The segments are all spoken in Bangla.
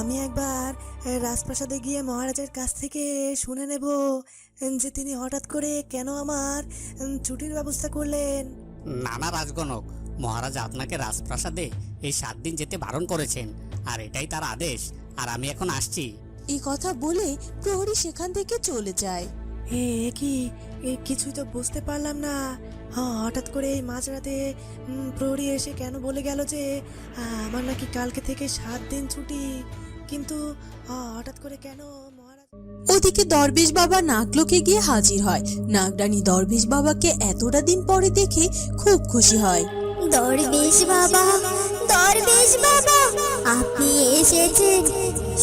আমি একবার রাজপ্রাসাদে গিয়ে মহারাজের কাছ থেকে শুনে নেব যে তিনি হঠাৎ করে কেন আমার ছুটির ব্যবস্থা করলেন। না না রাজগণক মহারাজ আপনাকে রাজপ্রাসাদে এই সাত দিন যেতে বারণ করেছেন আর এটাই তার আদেশ আর আমি এখন আসছি। এই কথা বলে প্রহরী সেখান থেকে চলে যায়। এ কি? এ, কিছুই তো বুঝতে পারলাম না। হ্যাঁ হঠাৎ করে এই মাঝরাতে প্রহরী এসে কেন বলে গেল যে আমার নাকি কালকে থেকে সাত দিন ছুটি। কিন্তু আ, হঠাৎ করে কেন মহারাজ ওদিকে দরবেশ বাবা নাগলোকে গিয়ে হাজির হয়। নাগরানী দরবেশ বাবাকে এতটা দিন পরে দেখে খুব খুশি হয়। দরবেশ বাবা দরবেশ বাবা এসেছেন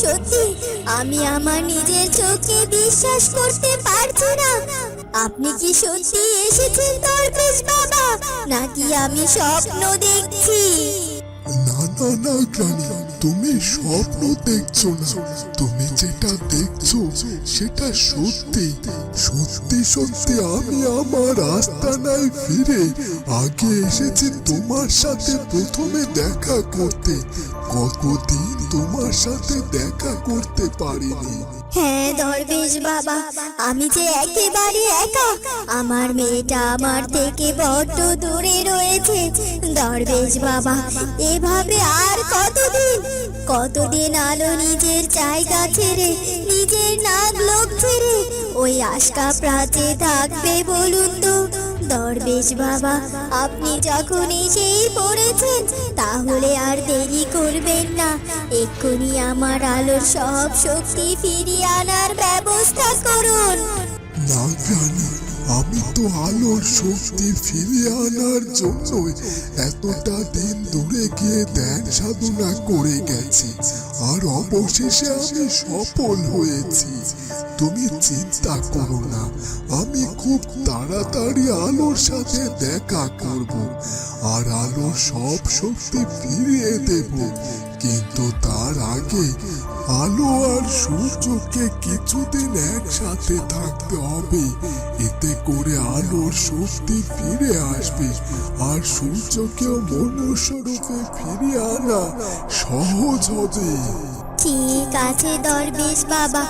সত্যি, আমি আমার নিজের চোখে বিশ্বাস করতে পারছি না। আপনি কি সত্যি এসেছেন দরবেশ বাবা? নাকি আমি স্বপ্ন দেখছি? না না না গ্রানি তুমি স্বপ্ন দেখছ না। তুমি যেটা দেখছ, সেটা সত্যি। সত্যি সত্যি, আমি আমার আস্তানায় ফিরে আগে এসেছি তোমার সাথে প্রথমে দেখা করতে। কতদিন তোমার সাথে দেখা করতে পারিনি। হ্যাঁ দরবেশ বাবা, আমি যে একেবারে একা, আমার মেয়েটা আমার থেকে বড্ড দূরে রয়েছে। দরবেশ বাবা, এভাবে আর কতদিন কতদিন আলো নিজের জায়গা ছেড়ে, নিজের নাগ লোক ছেড়ে ওই আশকা প্রাচে থাকবে বলুন তো? দরবেশ বাবা, আপনি যখন এসেই পড়েছেন, তাহলে আর দেরি করবেন না। এক্ষুনি আমার আলোর সব শক্তি ফিরিয়ে আনার ব্যবস্থা করুন। আমি তো আলোর শক্তি ফিরিয়ে আনার জন্য এতটা দিন দূরে গিয়ে ধ্যান সাধনা করে গেছি। আর অবশেষে আমি সফল হয়েছি। তুমি চিন্তা করো না। আমি খুব তাড়াতাড়ি আলোর সাথে দেখা করব আর আলো সব শক্তি ফিরিয়ে দেব। কিন্তু তার আগে আলো আর সূর্যকে কিছুদিন একসাথে থাকতে হবে। এতে করে আলোর শক্তি ফিরে আসবে আর সূর্যকেও মনুষ্য রূপে ফিরিয়ে আনা সহজ হবে। ঠিক আছে দরবেশ বাবা,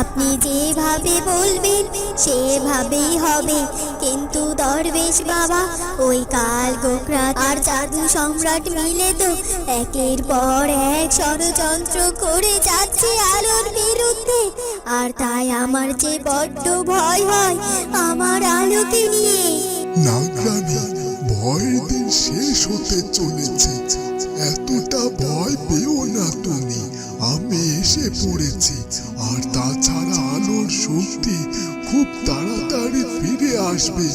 আপনি যেভাবে বলবেন সেভাবেই হবে। কিন্তু দরবেশ বাবা, ওই কাল গোকরা আর জাদু সম্রাট মিলে তো একের পর এক ষড়যন্ত্র করে যাচ্ছে আলোর বিরুদ্ধে। আর তাই আমার যে বড্ড ভয় হয় আমার আলোকে নিয়ে। ভয়ের দিন শেষ হতে চলেছে। এতটা ভয় পেও না তুমি। আমি এসে পড়েছি। আর তাছাড়া আলোর শক্তি খুব তাড়াতাড়ি ফিরে আসবে।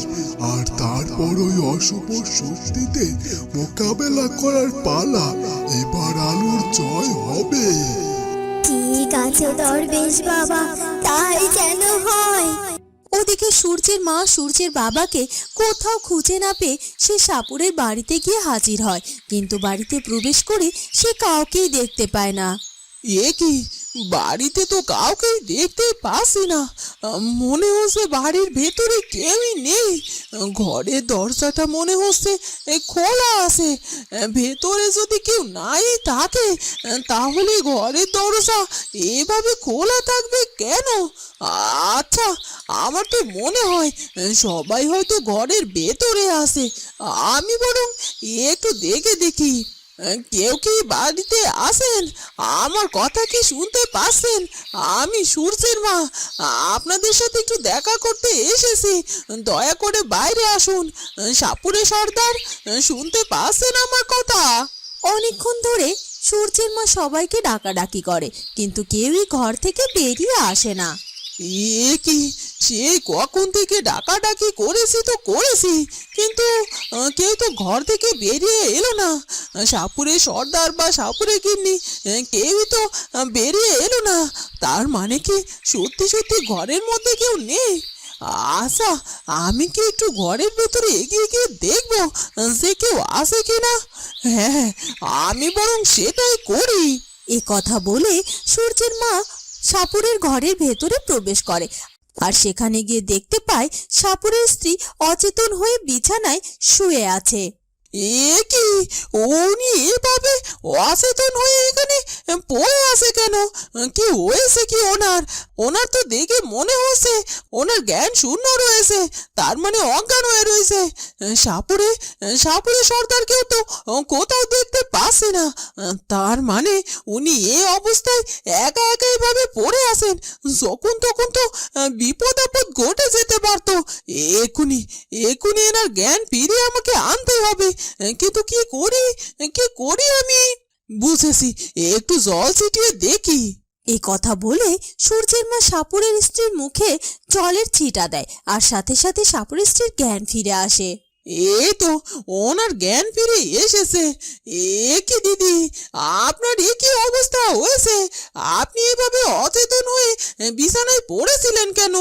আর তারপর ওই অশুভ শক্তিতে মোকাবেলা করার পালা এবার আলোর জয় হবে। ঠিক আছে দরবেশ বাবা তাই যেন হয়। ওদিকে সূর্যের মা সূর্যের বাবাকে কোথাও খুঁজে না পেয়ে সে সাপুরের বাড়িতে গিয়ে হাজির হয়। কিন্তু বাড়িতে প্রবেশ করে সে কাউকেই দেখতে পায় না। এ কি, বাড়িতে তো কাউকে দেখতে পাচ্ছি না। মনে হচ্ছে বাড়ির ভেতরে কেউই নেই। ঘরের দরজাটা মনে হচ্ছে খোলা আছে। ভেতরে যদি কেউ নাই থাকে, তাহলে ঘরের দরজা এভাবে খোলা থাকবে কেন? আচ্ছা আমার তো মনে হয় সবাই হয়তো ঘরের ভেতরে আছে। আমি বরং একটু দেখে দেখি। কেউ কি বাড়িতে আসেন আমার কথা কি শুনতে পাচ্ছেন? আমি সূর্যের মা। আপনাদের সাথে একটু দেখা করতে এসেছি। দয়া করে বাইরে আসুন। সাপুরে সর্দার, শুনতে পাচ্ছেন আমার কথা? অনেকক্ষণ ধরে সূর্যের মা সবাইকে ডাকাডাকি করে, কিন্তু কেউই ঘর থেকে বেরিয়ে আসে না। এ কি সেই কখন থেকে ডাকাডাকি করেছি তো করেছি, কিন্তু কেউ তো ঘর থেকে বেরিয়ে এলো না। সাপুরে সর্দার বা সাপুরে গিন্নি কেউই তো বেরিয়ে এলো না। তার মানে কি সত্যি সত্যি ঘরের মধ্যে কেউ নেই? আচ্ছা আমি কি একটু ঘরের ভেতরে এগিয়ে গিয়ে দেখব, যে কেউ আছে কিনা? হ্যাঁ আমি বরং সেটাই করি। এ কথা বলে সূর্যের মা সাপুরের ঘরের ভেতরে প্রবেশ করে। আর সেখানে গিয়ে দেখতে পায় সাপুরের স্ত্রী অচেতন হয়ে বিছানায় শুয়ে আছে। এ কি? উনি এভাবে অচেতন হয়ে এখানে পড়ে আছে কেন? কি হয়েছে কি ওনার? ওনার তো দেখে মনে হচ্ছে ওনার জ্ঞান শূন্য রয়েছে, তার মানে অজ্ঞান হয়ে রয়েছে। সাপুরে সাপুরে সর্দারকেও তো কোথাও দেখতে পাচ্ছি না। তার মানে উনি এ অবস্থায় একা একা এভাবে পড়ে আছেন। যখন তখন তো বিপদ আপদ ঘটে যেতে পারতো। এখুনি এখুনি এনার জ্ঞান ফিরে আমাকে আনতে হবে। কিন্তু কি করি? কি করি আমি? বুঝেছি, একটু জল ছিটিয়ে দেখি। এই কথা বলে সূর্যের মা সাপুরের স্ত্রীর মুখে জলের ছিটা দেয়, আর সাথে সাথে সাপুরের স্ত্রীর জ্ঞান ফিরে আসে। এই তো ওনার জ্ঞান ফিরে এসেছে। এ কি দিদি, আপনার এ কি অবস্থা হয়েছে? আপনি এভাবে অচেতন হয়ে বিছানায় পড়েছিলেন কেন?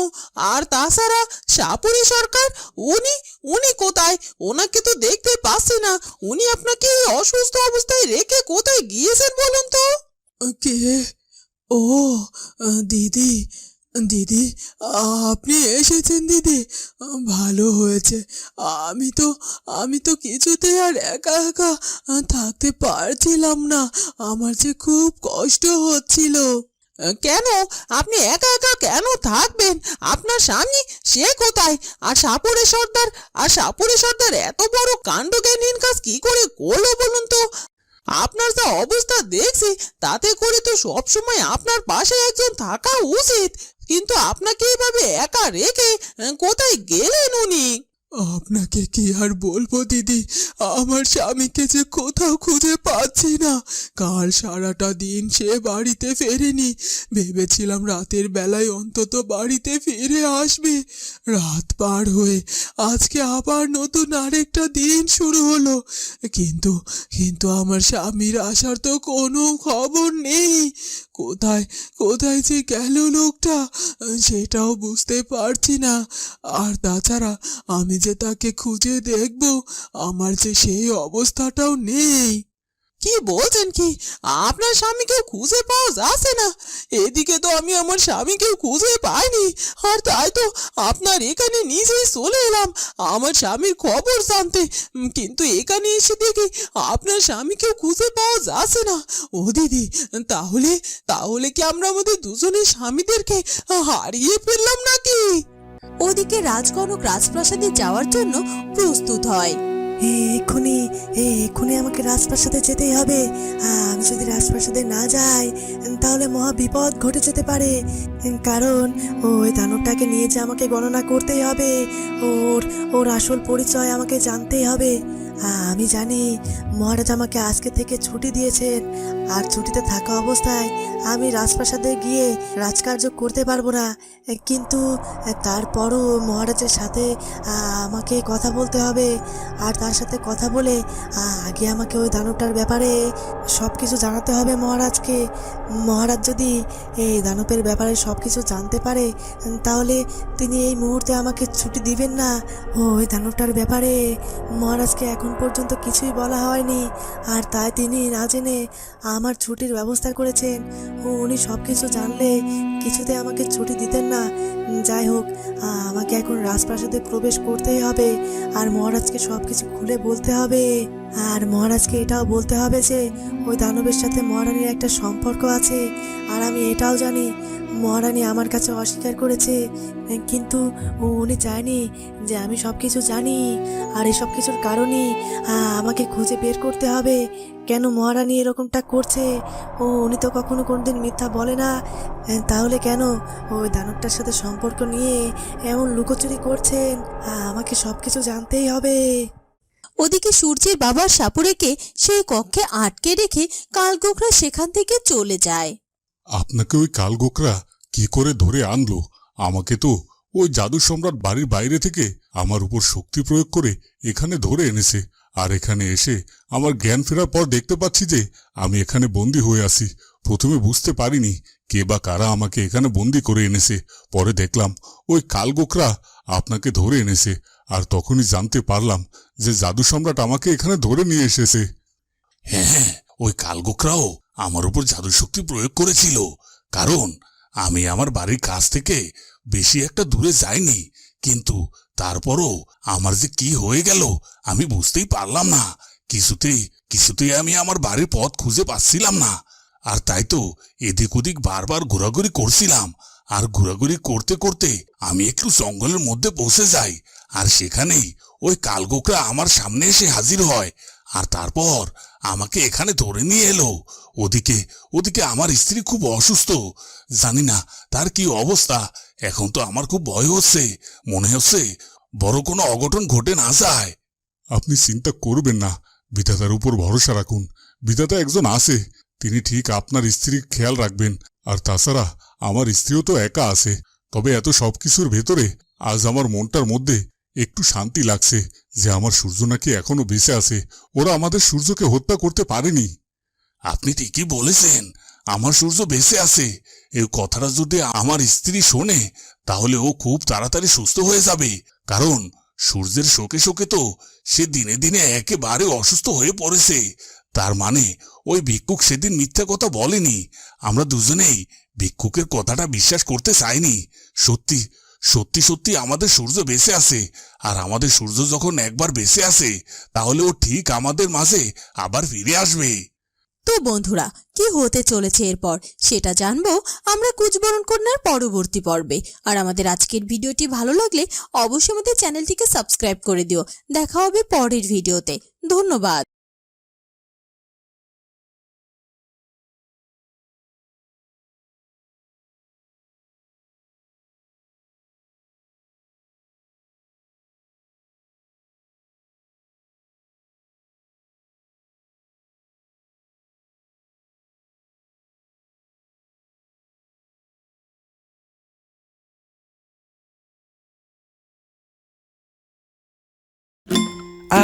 আর তাছাড়া সাপুরি সরকার, উনি উনি কোথায়? ওনাকে তো দেখতে পাচ্ছি না। উনি আপনাকে এই অসুস্থ অবস্থায় রেখে কোথায় গিয়েছেন বলুন তো? কে? ও, দিদি দিদি, আপনি এসেছেন দিদি। ভালো হয়েছে। আমি তো আমি তো কিছুতে আর একা একা থাকতে পারছিলাম না। আমার যে খুব কষ্ট হচ্ছিল। কেন? আপনি একা একা কেন থাকবেন? আপনার স্বামী সে কোথায়? আর সাপুরে সর্দার, আর সাপুরে সর্দার এত বড় কাণ্ডজ্ঞানহীন কাজ কি করে করল বলুন তো? আপনার যা অবস্থা দেখছি, তাতে করে তো সবসময় আপনার পাশে একজন থাকা উচিত। কিন্তু আপনাকে এভাবে একা রেখে কোথায় গেলেন উনি? আপনাকে কি আর বলব, দিদি? আমার স্বামীকে যে কোথাও খুঁজে পাচ্ছি না। কাল সারাটা দিন সে বাড়িতে ফেরেনি। ভেবেছিলাম রাতের বেলায় অন্তত বাড়িতে ফিরে আসবে। রাত পার হয়ে আজকে আবার নতুন আরেকটা দিন শুরু হলো। কিন্তু কিন্তু আমার স্বামীর আসার তো কোনো খবর নেই। কোথায় কোথায় যে গেল লোকটা, সেটাও বুঝতে পারছি না। আর তাছাড়া আমি যে তাকে খুঁজে দেখব, আমার যে সেই অবস্থাটাও নেই। কি বলছেন কি? আপনার স্বামীকেও খুঁজে পাওয়া যাচ্ছে না। এদিকে তো আমি আমার স্বামীকেও খুঁজে পাইনি। আর তাই তো আপনার এখানে নিজেই চলে এলাম, আমার স্বামীর খবর জানতে। কিন্তু এখানে এসে দেখি আপনার স্বামীকেও খুঁজে পাওয়া যাচ্ছে না। ও দিদি, তাহলে তাহলে কি আমরা আমাদের দুজনের স্বামীদেরকে হারিয়ে ফেললাম নাকি? ওদিকে রাজকনক রাজপ্রাসাদে যাওয়ার জন্য প্রস্তুত হয়। এক্ষুনি এক্ষুনি আমাকে রাজপ্রাসাদে যেতেই হবে। আমি যদি রাজপ্রাসাদে না যাই, তাহলে মহা বিপদ ঘটে যেতে পারে। কারণ ওই দানবটাকে নিয়ে যে আমাকে গণনা করতেই হবে, ওর ওর আসল পরিচয় আমাকে জানতেই হবে। আমি জানি মহারাজ আমাকে আজকে থেকে ছুটি দিয়েছেন। আর ছুটিতে থাকা অবস্থায় আমি রাজপ্রাসাদে গিয়ে রাজকার্য করতে পারব না। কিন্তু তারপরও মহারাজের সাথে আমাকে কথা বলতে হবে। আর তার সাথে কথা বলে আগে আমাকে ওই দানবটার ব্যাপারে সব কিছু জানাতে হবে মহারাজকে। মহারাজ যদি এই দানবের ব্যাপারে সব কিছু জানতে পারে, তাহলে তিনি এই মুহূর্তে আমাকে ছুটি দিবেন না। ওই দানবটার ব্যাপারে মহারাজকে এখন পর্যন্ত কিছুই বলা হয়নি। আর তাই তিনি না জেনে আমার ছুটির ব্যবস্থা করেছেন। ও উনি সব কিছু জানলে কিছুতে আমাকে ছুটি দিতেন না। যাই হোক আমাকে এখন রাজপ্রাসাদে প্রবেশ করতেই হবে। আর মহারাজকে সব কিছু খুলে বলতে হবে। আর মহারাজকে এটাও বলতে হবে যে, ওই দানবের সাথে মহারানীর একটা সম্পর্ক আছে। আর আমি এটাও জানি, মহারানী আমার কাছে অস্বীকার করেছে। কিন্তু উনি চায়নি যে আমি সব কিছু জানি। আর এসব কিছুর কারণেই আমাকে খুঁজে বের করতে হবে। কেন মহারানী এরকমটা করছে? ও, উনি তো কখনো কোনোদিন মিথ্যা বলে না। তাহলে কেন ওই দানবটার সাথে সম্পর্ক নিয়ে এমন লুকোচুরি করছেন আমাকে সব কিছু জানতেই হবে। ওদিকে সূর্যের বাবা সাপুরেকে সেই কক্ষে আটকে রেখে কালগোকরা সেখান থেকে চলে যায়। আপনাকে ওই কালগোকরা কি করে ধরে আনলো? আমাকে তো ওই জাদু সম্রাট বাড়ির বাইরে থেকে আমার উপর শক্তি প্রয়োগ করে এখানে ধরে এনেছে। আর এখানে এসে আমার জ্ঞান ফেরার পর দেখতে পাচ্ছি যে আমি এখানে বন্দি হয়ে আছি। প্রথমে বুঝতে পারিনি কে বা কারা আমাকে এখানে বন্দি করে এনেছে? পরে দেখলাম, ওই কালগোকরা আপনাকে ধরে এনেছে, আর তখনই জানতে পারলাম যে জাদু সম্রাট আমাকে এখানে ধরে নিয়ে এসেছে। হ্যাঁ ওই কালগোকরাও আমার উপর জাদু শক্তি প্রয়োগ করেছিল, কারণ আমি আমার বাড়ির কাছ থেকে বেশি একটা দূরে যাইনি, কিন্তু তারপরও আমার যে কি হয়ে গেল আমি বুঝতেই পারলাম না। কিছুতেই কিছুতেই আমি আমার বাড়ির পথ খুঁজে পাচ্ছিলাম না। আর তাই তো এদিক ওদিক বারবার ঘোরাঘুরি করছিলাম। আর ঘোরাঘুরি করতে করতে আমি একটু জঙ্গলের মধ্যে পৌঁছে যাই। আর সেখানেই ওই কালগোকরা আমার সামনে এসে হাজির হয়। আর তারপর আমাকে এখানে ধরে নিয়ে এলো। ওদিকে ওদিকে আমার স্ত্রী খুব অসুস্থ। জানি না তার কি অবস্থা। এখন তো আমার খুব ভয় হচ্ছে। মনে হচ্ছে বড় কোনো অঘটন ঘটে না যায়। আপনি চিন্তা করবেন না। বিধাতার উপর ভরসা রাখুন। বিধাতা একজন আছে। তিনি ঠিক আপনার স্ত্রীর খেয়াল রাখবেন। আর তাছাড়া আমার স্ত্রীও তো একা আছে। তবে এত সবকিছুর ভেতরে আজ আমার মনটার মধ্যে একটু শান্তি লাগছে যে আমার সূর্য নাকি এখনও বেঁচে আছে। ওরা আমাদের সূর্যকে হত্যা করতে পারেনি। আপনি ঠিকই বলেছেন, আমার সূর্য বেঁচে আছে। এই কথাটা যদি আমার স্ত্রী শোনে, তাহলে ও খুব তাড়াতাড়ি সুস্থ হয়ে যাবে। কারণ সূর্যের শোকে শোকে তো সে দিনে দিনে একেবারে অসুস্থ হয়ে পড়েছে। তার মানে ওই ভিক্ষুক সেদিন মিথ্যে কথা বলেনি। আমরা দুজনেই ভিক্ষুকের কথাটা বিশ্বাস করতে চাইনি। সত্যি সত্যি সত্যি আমাদের সূর্য বেঁচে আছে আর আমাদের সূর্য যখন একবার বেঁচে আছে তাহলে ও ঠিক আমাদের মাঝে আবার ফিরে আসবে। তো বন্ধুরা, কি হতে চলেছে এরপর? সেটা জানব আমরা কুচবরণ কন্যার পরবর্তী পর্বে। আর আমাদের আজকের ভিডিওটি ভালো লাগলে অবশ্যই আমাদের চ্যানেলটিকে সাবস্ক্রাইব করে দিও। দেখা হবে পরের ভিডিওতে। ধন্যবাদ।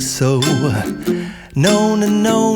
so. No, no, no,